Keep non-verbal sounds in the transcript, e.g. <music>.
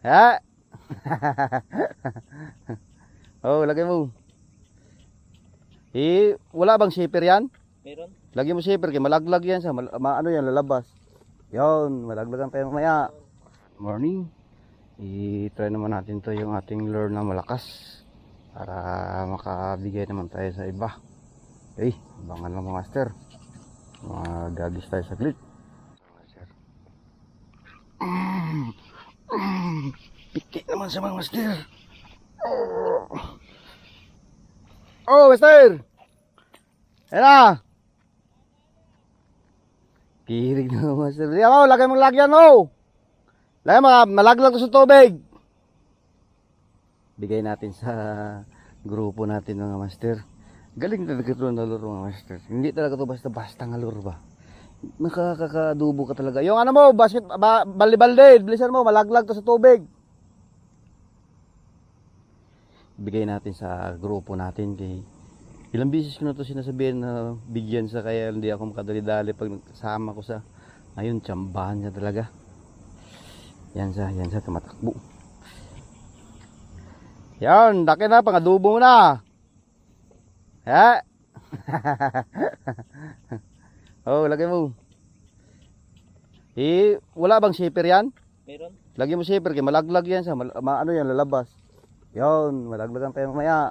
Ha? <laughs> oh, lagay mo. Eh, wala bang shaper yan? Meron? Lagyan mo shaper kay malaglag yan sa mal- ma- ano yan lalabas. Yon, malaglagan tayo mamaya. Morning. I-try naman natin to yung ating lure na malakas para makabigay naman tayo sa iba. Okay, abangan lang mga master. Magagis tayo saglit. Master. Mm, Piki naman sa mga master. Oh, oh master! Ayan na! Kihirig na master. Di ako, lagay mong lagyan mo. Lagay mga malaglag to sa tubig. Bigay natin sa grupo natin mga master. Galing talaga ito na luro mga master. Hindi talaga to basta-basta nga luro ba. Nakakakadubo ka talaga. Yung ano mo, basket, ba, balde-balde, bilisan mo, malaglag to sa tubig. Bigay natin sa grupo natin kay Ilang beses ko na to sinasabihan na bigyan sa kaya hindi ako makadali-dali pag kasama ko sa ayun, tsambahan niya talaga. Yan sa, yan sa tumatakbo. Yan, daki na, pangadubo na. Ha? <laughs> oh, lagay mo. Eh, wala bang shaper yan? Meron. Lagi mo shaper, kay malaglag yan sa mal ma ano yan, lalabas. Yun, malaglagan tayo mamaya.